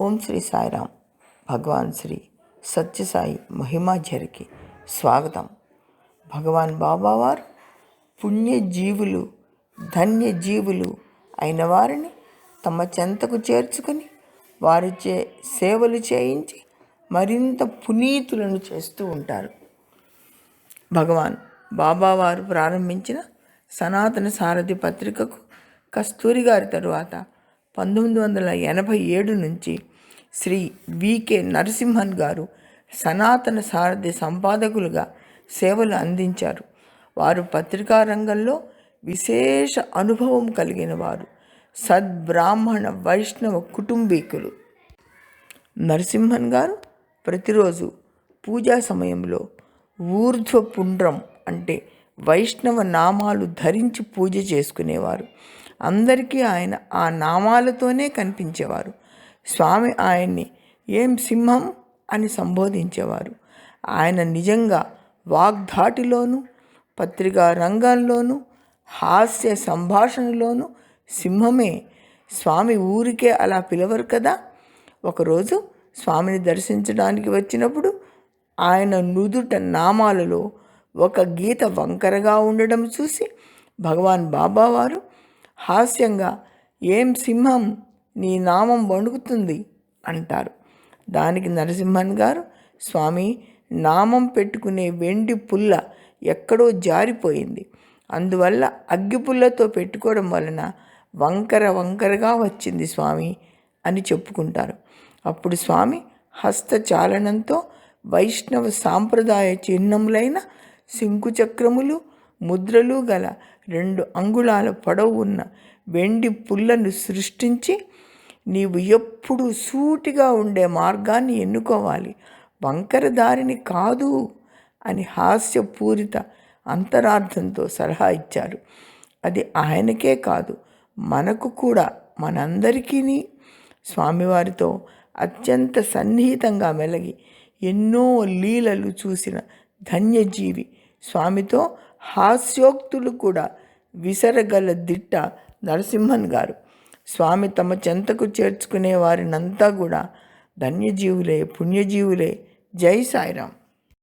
ఓం శ్రీ సాయిరామ్. భగవాన్ శ్రీ సత్యసాయి మహిమాచరికి స్వాగతం. భగవాన్ బాబావారు పుణ్యజీవులు ధన్యజీవులు అయిన వారిని తమ చెంతకు చేర్చుకుని వారిచే సేవలు చేయించి మరింత పునీతులను చేస్తూ ఉంటారు. భగవాన్ బాబావారు ప్రారంభించిన సనాతన సారథి పత్రికకు కస్తూరి గారి తరువాత పంతొమ్మిది వందల ఎనభై ఏడు నుంచి శ్రీ వికే నరసింహన్ గారు సనాతన సారథి సంపాదకులుగా సేవలు అందించారు. వారు పత్రికా రంగంలో విశేష అనుభవం కలిగిన వారు. సద్బ్రాహ్మణ వైష్ణవ కుటుంబీకులు. నరసింహన్ గారు ప్రతిరోజు పూజా సమయంలో ఊర్ధ్వ పుండ్రం అంటే వైష్ణవ నామాలు ధరించి పూజ చేసుకునేవారు. అందరికీ ఆయన ఆ నామాలతోనే కనిపించేవారు. స్వామి ఆయన్ని ఏం సింహం అని సంబోధించేవారు. ఆయన నిజంగా వాగ్ధాటిలోనూ పత్రికా రంగంలోనూ హాస్య సంభాషణలోనూ సింహమే. స్వామి ఊరికే అలా పిలవరు కదా? ఒకరోజు స్వామిని దర్శించడానికి వచ్చినప్పుడు ఆయన నుదుట నామాలలో ఒక గీత వంకరగా ఉండడం చూసి భగవాన్ బాబావారు హాస్యంగా ఏం సింహం నీ నామం వణుకుతుంది అంటారు. దానికి నరసింహన్ గారు స్వామి నామం పెట్టుకునే వెండి పుల్ల ఎక్కడో జారిపోయింది. అందువల్ల అగ్గిపుల్లతో పెట్టుకోవడం వలన వంకర వంకరగా వచ్చింది స్వామి అని చెప్పుకుంటారు. అప్పుడు స్వామి హస్తచాలనంతో వైష్ణవ సాంప్రదాయ చిహ్నములైన శంకుచక్రములు ముద్రలు గల రెండు అంగుళాల పొడవు ఉన్న వెండి పుల్లను సృష్టించి నీవు ఎప్పుడు సూటిగా ఉండే మార్గాన్ని ఎన్నుకోవాలి. వంకర దారిని కాదు అని హాస్యపూరిత అంతరార్థంతో సలహా ఇచ్చారు. అది ఆయనకే కాదు మనకు కూడా మనందరికీ స్వామివారితో అత్యంత సన్నిహితంగా మెలగి ఎన్నో లీలలు చూసిన ధన్యజీవి స్వామితో హాస్యోక్తులు కూడా విసరగల దిట్ట నరసింహన్ గారు. స్వామి తమ చెంతకు చేర్చుకునే వారినంతా కూడా ధన్యజీవులే పుణ్యజీవులే. జై సాయిరామ్.